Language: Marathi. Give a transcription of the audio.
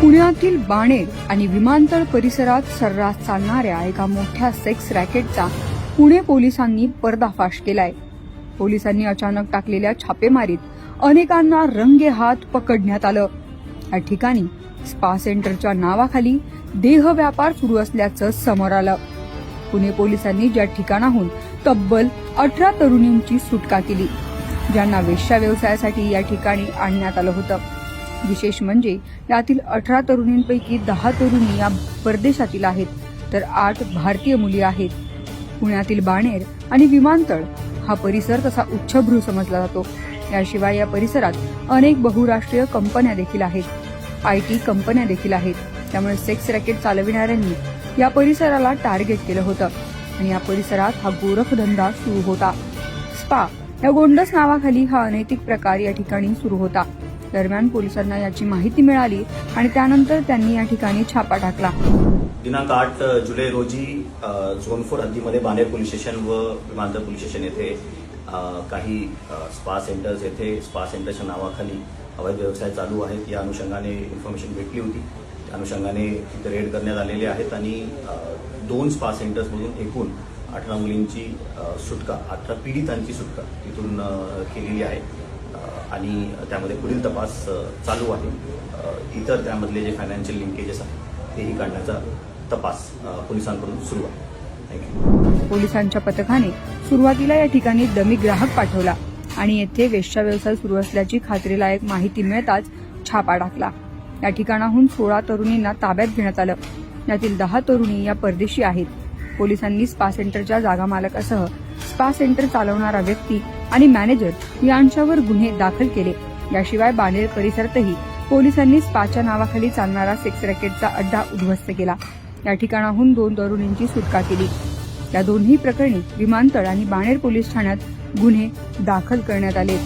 पुण्यातील बाणेर आणि विमानतळ परिसरात सर्रास चालणाऱ्या एका मोठ्या सेक्स रॅकेटचा पुणे पोलिसांनी पर्दाफाश केलाय. पोलिसांनी अचानक टाकलेल्या छापेमारीत अनेकांना रंगे हात पकडण्यात आलं. या ठिकाणी स्पा सेंटरच्या नावाखाली देह व्यापार सुरू असल्याचं समोर आलं. पुणे पोलिसांनी ज्या ठिकाणाहून तब्बल अठरा तरुणींची सुटका केली ज्यांना वेश्या व्यवसायासाठी या ठिकाणी आणण्यात आलं होतं. विशेष म्हणजे यातील अठरा तरुणींपैकी दहा तरुणी या परदेशातील आहेत तर आठ भारतीय मुली आहेत. पुण्यातील बाणेर आणि विमानतळ हा परिसर तसा उच्चभ्रू समजला जातो. याशिवाय या परिसरात अनेक बहुराष्ट्रीय कंपन्या देखील आहेत. आय टी कंपन्या देखील आहेत. त्यामुळे सेक्स रॅकेट चालविणाऱ्यांनी या परिसराला टार्गेट केलं होतं. आणि या परिसरात हा गोरखधंदा सुरू होता. स्पा या गोंडस नावाखाली हा अनैतिक प्रकार या ठिकाणी सुरू होता. दरम्यान पोलिसांना याची माहिती मिळाली आणि त्यानंतर त्यांनी या ठिकाणी छापा टाकला. दिनांक आठ जुलै रोजी झोन फोर हद्दीमध्ये बाणेर पोलीस स्टेशन व विमानतळ पोलीस स्टेशन येथे काही स्पा सेंटर्स येथे स्पा सेंटरच्या नावाखाली अवैध व्यवसाय चालू आहेत. या अनुषंगाने इन्फॉर्मेशन भेटली होती. त्या अनुषंगाने तिथे रेड करण्यात आलेले आहेत आणि दोन स्पा सेंटर्समधून एकूण अठरा मुलींची सुटका अठरा पीडितांची सुटका तिथून केलेली आहे. आणि त्यामध्ये पुढील तपास चालू आहे. इतर त्यामधले जे फायनान्शियल लिंकेजेस आहेत तेही काढण्याचा तपास पोलिसांकडून सुरू आहे. पोलिसांच्या पथकाने सुरुवातीला या ठिकाणी डमी ग्राहक पाठवला आणि येथे वेश्या व्यवसाय सुरू असल्याची खात्रीलायक माहिती मिळताच छापा टाकला. या ठिकाणाहून सोळा तरुणींना ताब्यात घेण्यात आलं. यातील दहा तरुणी या परदेशी आहेत. पोलिसांनी स्पा सेंटरच्या जागा मालकासह स्पा सेंटर चालवणारा व्यक्ती आणि मॅनेजर यांच्यावर गुन्हे दाखल केले. याशिवाय बाणेर परिसरातही पोलिसांनी स्पाच्या नावाखाली चालणारा सेक्स रॅकेटचा अड्डा उद्ध्वस्त केला. या ठिकाणाहून दोन तरुणींची सुटका केली. या दोन्ही प्रकरणी विमानतळ आणि बाणेर पोलीस ठाण्यात गुन्हे दाखल करण्यात आले.